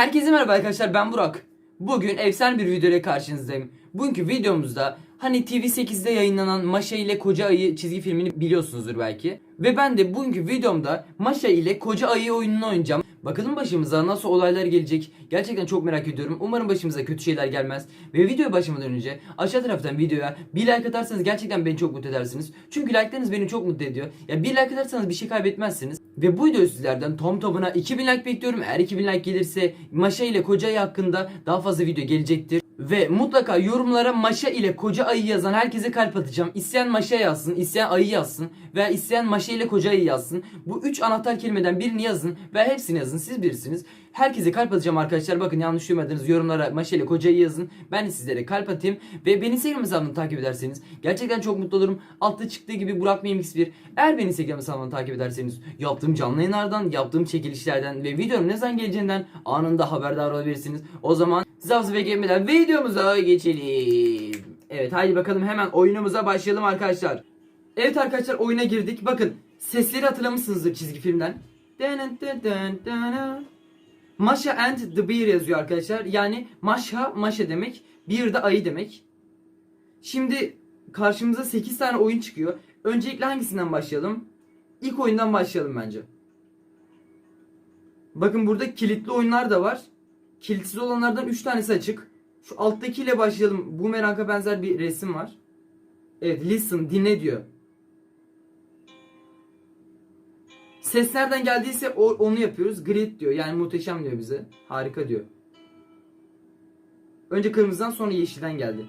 Herkese merhaba arkadaşlar ben Burak. Bugün efsane bir video ile karşınızdayım. Bugünkü videomuzda hani TV8'de yayınlanan Maşa ile Koca Ayı çizgi filmini biliyorsunuzdur belki. Ve ben de bugünkü videomda Maşa ile Koca Ayı oyununu oynayacağım. Bakalım başımıza nasıl olaylar gelecek. Gerçekten çok merak ediyorum. Umarım başımıza kötü şeyler gelmez. Ve videoya başlamadan önce aşağı taraftan videoya bir like atarsanız gerçekten beni çok mutlu edersiniz. Çünkü like'larınız beni çok mutlu ediyor. Ya bir like atarsanız bir şey kaybetmezsiniz. Ve bu video sizlerden tom topuna 2000 like bekliyorum. Eğer 2000 like gelirse Maşa ile Koca Ayı hakkında daha fazla video gelecektir. Ve mutlaka yorumlara Maşa ile Koca Ayı yazan herkese kalp atacağım. İsteyen Maşa yazsın, isteyen Ayı yazsın veya isteyen Maşa ile Koca Ayı yazsın. Bu üç anahtar kelimeden birini yazın ve hepsini yazın. Siz birisiniz. Herkese kalp atacağım arkadaşlar. Bakın yanlış duymadınız. Yorumlara Maşa ile Koca Ayı yazın. Ben de sizlere kalp atayım. Ve beni Instagram hesabımdan takip ederseniz gerçekten çok mutlu olurum. Altta çıktığı gibi Burak Mimix 1. Eğer beni Instagram hesabımdan takip ederseniz yaptığım canlı yayınlardan, yaptığım çekilişlerden ve videonun ne zaman geleceğinden anında haberdar olabilirsiniz. O zaman size ve gelmeden videomuza geçelim. Evet haydi bakalım hemen oyunumuza başlayalım arkadaşlar. Evet arkadaşlar oyuna girdik. Bakın sesleri hatırlamışsınızdır çizgi filmden. Masha and the Bear yazıyor arkadaşlar. Yani Masha, Masha demek. Bear da ayı demek. Şimdi karşımıza 8 tane oyun çıkıyor. Öncelikle hangisinden başlayalım? İlk oyundan başlayalım bence. Bakın burada kilitli oyunlar da var. Kilitsiz olanlardan 3 tanesi açık. Şu alttakiyle başlayalım. Bu meranka benzer bir resim var. Evet listen dinle diyor. Ses nereden geldiyse onu yapıyoruz. Great diyor. Yani muhteşem diyor bize. Harika diyor. Önce kırmızıdan sonra yeşilden geldi.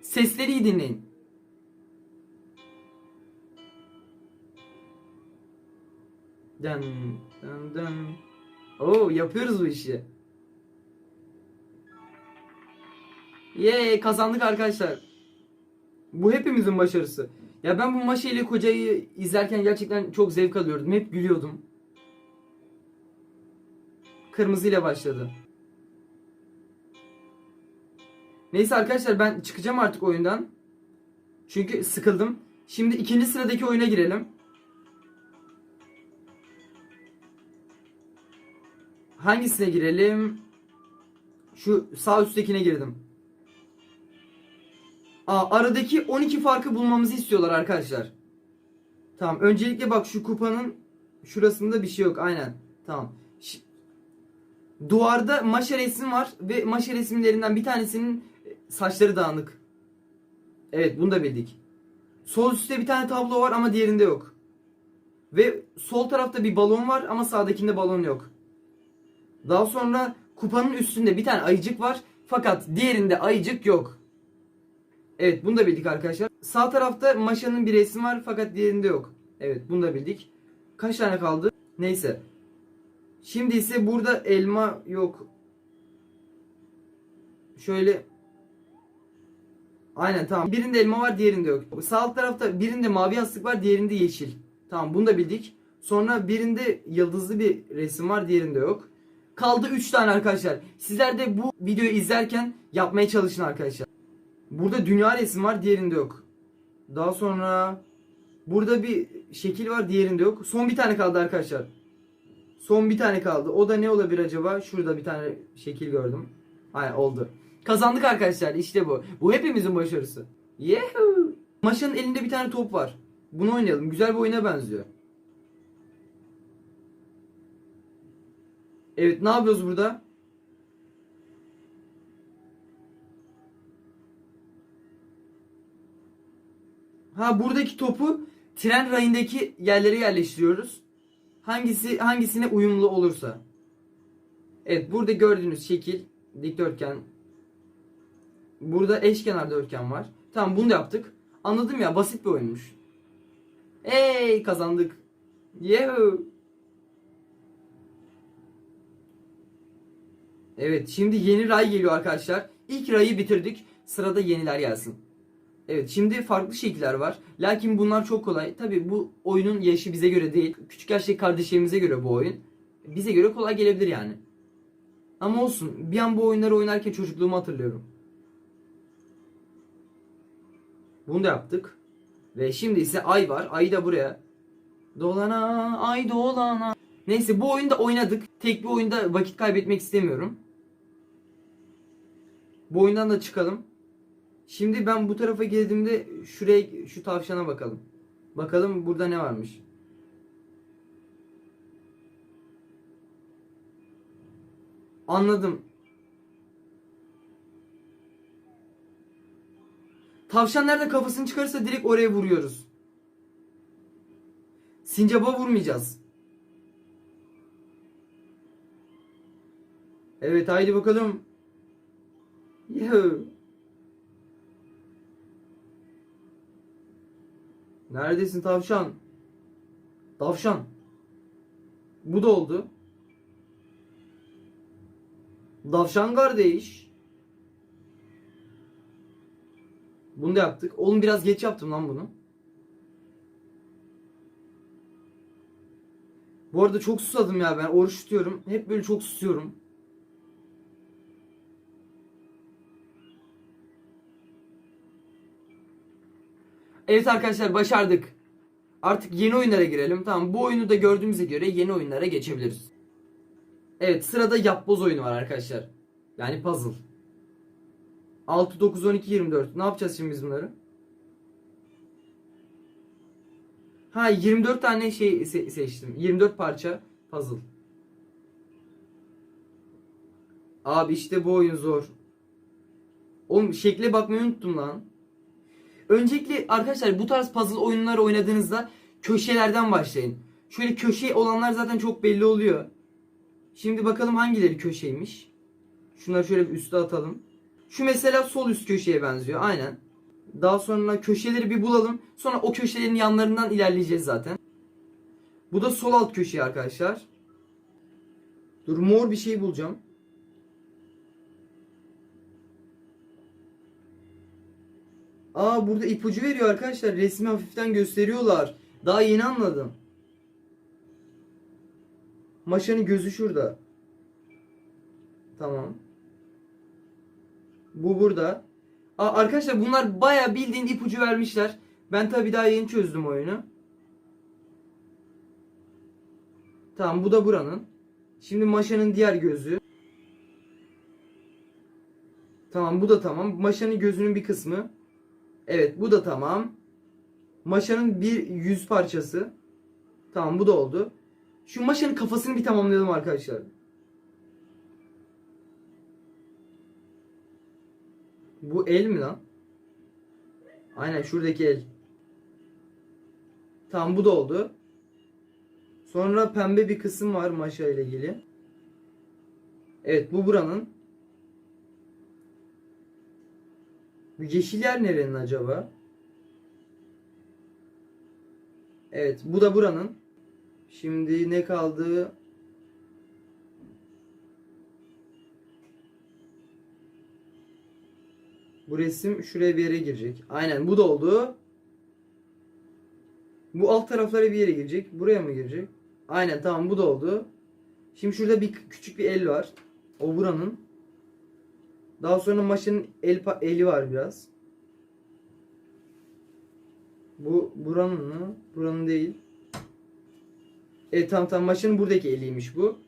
Sesleri iyi dinleyin. Dın dın dın. Oo yapıyoruz bu işi. Yee kazandık arkadaşlar. Bu hepimizin başarısı. Ya ben bu Maşa ile Koca'yı izlerken gerçekten çok zevk alıyordum. Hep gülüyordum. Kırmızıyla başladı. Neyse arkadaşlar ben çıkacağım artık oyundan. Çünkü sıkıldım. Şimdi ikinci sıradaki oyuna girelim. Hangisine girelim? Şu sağ üsttekine girdim. Aa, aradaki 12 farkı bulmamızı istiyorlar arkadaşlar. Tamam. Öncelikle bak şu kupanın şurasında bir şey yok. Aynen. Tamam. Ş- Duvarda maşa resmi var ve maşa resimlerinden bir tanesinin saçları dağınık. Evet bunu da bildik. Sol üstte bir tane tablo var ama diğerinde yok. Ve sol tarafta bir balon var ama sağdakinde balon yok. Daha sonra kupanın üstünde bir tane ayıcık var fakat diğerinde ayıcık yok. Evet bunu da bildik arkadaşlar. Sağ tarafta Maşa'nın bir resmi var fakat diğerinde yok. Evet bunu da bildik. Kaç tane kaldı? Neyse. Şimdi ise burada elma yok. Şöyle Aynen tamam. Birinde elma var diğerinde yok. Sağ tarafta birinde mavi yastık var diğerinde yeşil. Tamam bunu da bildik. Sonra birinde yıldızlı bir resim var diğerinde yok. Kaldı 3 tane arkadaşlar. Sizler de bu videoyu izlerken yapmaya çalışın arkadaşlar. Burada dünya resmi var diğerinde yok. Daha sonra burada bir şekil var diğerinde yok. Son bir tane kaldı arkadaşlar. Son bir tane kaldı. O da ne olabilir acaba? Şurada bir tane şekil gördüm. Aynen oldu. Kazandık arkadaşlar işte bu. Bu hepimizin başarısı. Yehoo! Maşa'nın elinde bir tane top var. Bunu oynayalım. Güzel bir oyuna benziyor. Evet ne yapıyoruz burada? Ha buradaki topu tren rayındaki yerlere yerleştiriyoruz. Hangisi hangisine uyumlu olursa. Evet burada gördüğünüz şekil dikdörtgen. Burada eşkenar dörtgen var. Tamam bunu da yaptık. Anladım ya basit bir oyunmuş. Hey kazandık. Yehoo. Evet şimdi yeni ray geliyor arkadaşlar. İlk rayı bitirdik. Sırada yeniler gelsin. Evet şimdi farklı şekiller var. Lakin bunlar çok kolay. Tabi bu oyunun yaşı bize göre değil. Küçük yaştaki kardeşlerimize göre bu oyun. Bize göre kolay gelebilir yani. Ama olsun. Bir an bu oyunları oynarken çocukluğumu hatırlıyorum. Bunu da yaptık. Ve şimdi ise ay var. Ayı da buraya. Dolana ay dolana. Neyse bu oyunda oynadık. Tek bir oyunda vakit kaybetmek istemiyorum. Bu oyundan da çıkalım. Şimdi ben bu tarafa geldiğimde şuraya şu tavşana bakalım. Bakalım burada ne varmış. Anladım. Tavşan nerede kafasını çıkarırsa direkt oraya vuruyoruz. Sincaba vurmayacağız. Evet haydi bakalım. Yuhu. Neredesin tavşan? Tavşan. Bu da oldu. Tavşan kardeş. Bunu da yaptık. Oğlum biraz geç yaptım lan bunu. Bu arada çok susadım ya ben oruç tutuyorum. Hep böyle çok susuyorum. Evet arkadaşlar başardık. Artık yeni oyunlara girelim. Tamam bu oyunu da gördüğümüze göre yeni oyunlara geçebiliriz. Evet sırada yapboz oyunu var arkadaşlar. Yani puzzle. 6, 9, 12, 24. Ne yapacağız şimdi biz bunları? Ha 24 tane şey se- seçtim. 24 parça puzzle. Abi işte bu oyun zor. Oğlum şekle bakmayı unuttum lan. Öncelikle arkadaşlar bu tarz puzzle oyunları oynadığınızda köşelerden başlayın. Şöyle köşe olanlar zaten çok belli oluyor. Şimdi bakalım hangileri köşeymiş. Şunları şöyle üste atalım. Şu mesela sol üst köşeye benziyor. Aynen. Daha sonra köşeleri bir bulalım. Sonra o köşelerin yanlarından ilerleyeceğiz zaten. Bu da sol alt köşe arkadaşlar. Dur mor bir şey bulacağım. Aa burada ipucu veriyor arkadaşlar. Resmi hafiften gösteriyorlar. Daha yeni anladım. Maşanın gözü şurada. Tamam. Bu burada. Aa, arkadaşlar bunlar baya bildiğin ipucu vermişler. Ben tabi daha yeni çözdüm oyunu. Tamam bu da buranın. Şimdi maşanın diğer gözü. Tamam bu da tamam. Maşanın gözünün bir kısmı. Evet bu da tamam. Maşanın bir yüz parçası. Tamam bu da oldu. Şu maşanın kafasını bir tamamlayalım arkadaşlar. Bu el mi lan? Aynen şuradaki el. Tamam bu da oldu. Sonra pembe bir kısım var maşa ile ilgili. Evet bu buranın. Bu yeşil yer nerenin acaba? Evet bu da buranın. Şimdi ne kaldı? Bu resim şuraya bir yere girecek. Aynen bu da oldu. Bu alt taraflara bir yere girecek. Buraya mı girecek? Aynen tamam bu da oldu. Şimdi şurada bir küçük bir el var. O buranın. Daha sonra maşının el eli var biraz. Bu buranın mı? Buranın değil. Evet tamam tamam maşının buradaki eliymiş bu.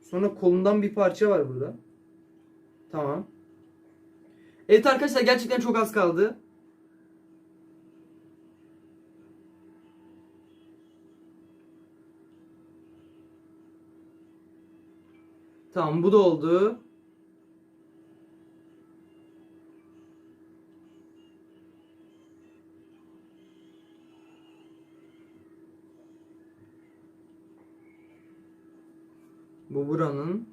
Sonra kolundan bir parça var burada. Tamam. Evet arkadaşlar gerçekten çok az kaldı. Tamam bu da oldu. Bu buranın.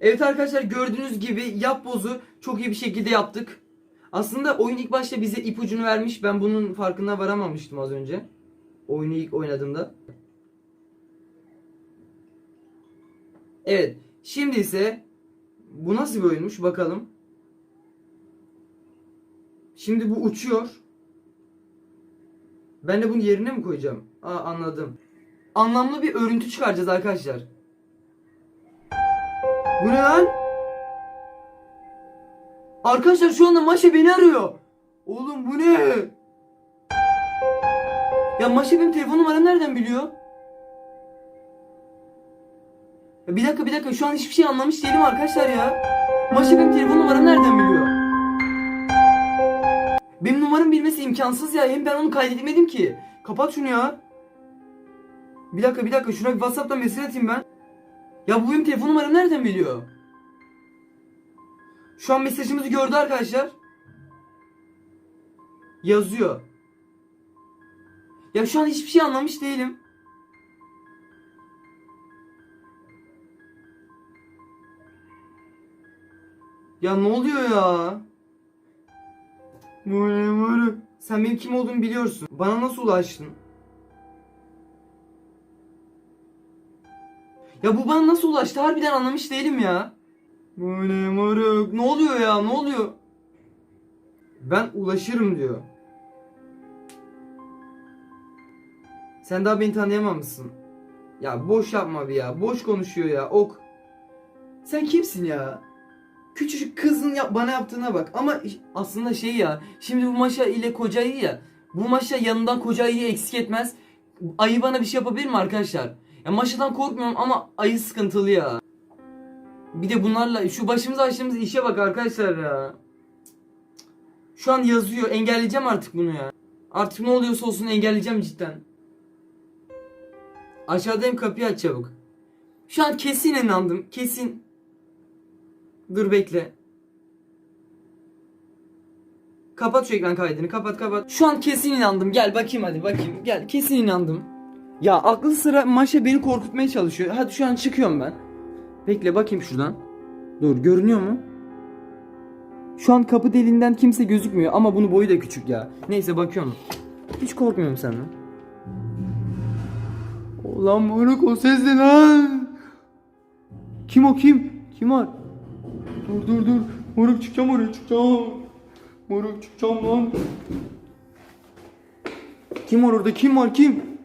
Evet arkadaşlar gördüğünüz gibi yapbozu çok iyi bir şekilde yaptık. Aslında oyun ilk başta bize ipucunu vermiş. Ben bunun farkına varamamıştım az önce. Oyunu ilk oynadığımda. Evet. Şimdi ise bu nasıl bir oyunmuş bakalım. Şimdi bu uçuyor. Ben de bunu yerine mi koyacağım? Aa anladım. Anlamlı bir örüntü çıkaracağız arkadaşlar. Bu ne lan? Arkadaşlar şu anda Maşa beni arıyor. Oğlum bu ne? Ya Maşa benim telefon numaramı nereden biliyor? Ya bir dakika bir dakika şu an hiçbir şey anlamış değilim arkadaşlar ya. Maşa benim telefon numaramı nereden biliyor? Benim numaramı bilmesi imkansız ya. Hem ben onu kaydetmedim ki. Kapat şunu ya. Bir dakika bir dakika şuna bir Whatsapp'tan mesaj atayım ben. Ya bu benim telefon numaramı nereden biliyor? Şu an mesajımızı gördü arkadaşlar. Yazıyor. Ya şu an hiçbir şey anlamış değilim. Ya ne oluyor ya? Mure mure. Sen benim kim olduğumu biliyorsun. Bana nasıl ulaştın? Ya bu bana nasıl ulaştı? Harbiden anlamış değilim ya. Mure mure. Ne oluyor ya? Ne oluyor? Ben ulaşırım diyor. Sen daha beni tanıyamamışsın. Ya boş yapma bir ya. Boş konuşuyor ya. Ok. Sen kimsin ya? Küçücük kızın yap bana yaptığına bak. Ama aslında şey ya. Şimdi bu maşa ile koca ayı ya. Bu maşa yanından koca ayıyı eksik etmez. Ayı bana bir şey yapabilir mi arkadaşlar? Ya maşadan korkmuyorum ama ayı sıkıntılı ya. Bir de bunlarla şu başımıza açtığımız işe bak arkadaşlar ya. Şu an yazıyor. Engelleyeceğim artık bunu ya. Artık ne oluyorsa olsun engelleyeceğim cidden. Aşağıdayım kapıyı aç çabuk. Şu an kesin inandım. Kesin. Dur bekle. Kapat şu ekran kaydını. Kapat kapat. Şu an kesin inandım. Gel bakayım hadi bakayım. Gel kesin inandım. Ya aklı sıra Maşa beni korkutmaya çalışıyor. Hadi şu an çıkıyorum ben. Bekle bakayım şuradan. Dur görünüyor mu? Şu an kapı deliğinden kimse gözükmüyor ama bunun boyu da küçük ya. Neyse bakıyorum. Hiç korkmuyorum senden. Ulan moruk o ses ne lan? Kim o kim? Kim var? Dur dur dur. Moruk çıkacağım oraya çıkacağım. Moruk çıkacağım lan. Kim var orada kim var kim?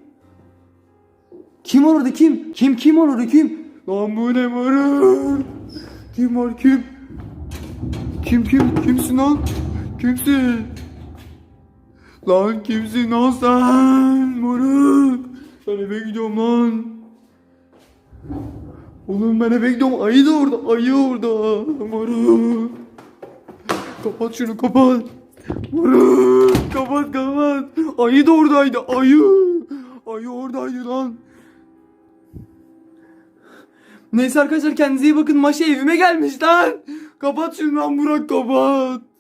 Kim orada kim? Kim kim orada kim? Lan bu ne moruk? Kim var kim? Kim kim? Kimsin lan? Kimsin? Lan kimsin lan sen? Moruk. Ben eve gidiyorum lan. Oğlum ben eve gidiyorum. Ayı da orada. Ayı orada. Moruk. Kapat şunu kapat. Moruk. Kapat kapat. Ayı da oradaydı. Ayı. Ayı oradaydı lan. Neyse arkadaşlar kendinize iyi bakın. Maşa evime gelmiş lan. Kapat şunu lan Burak kapat.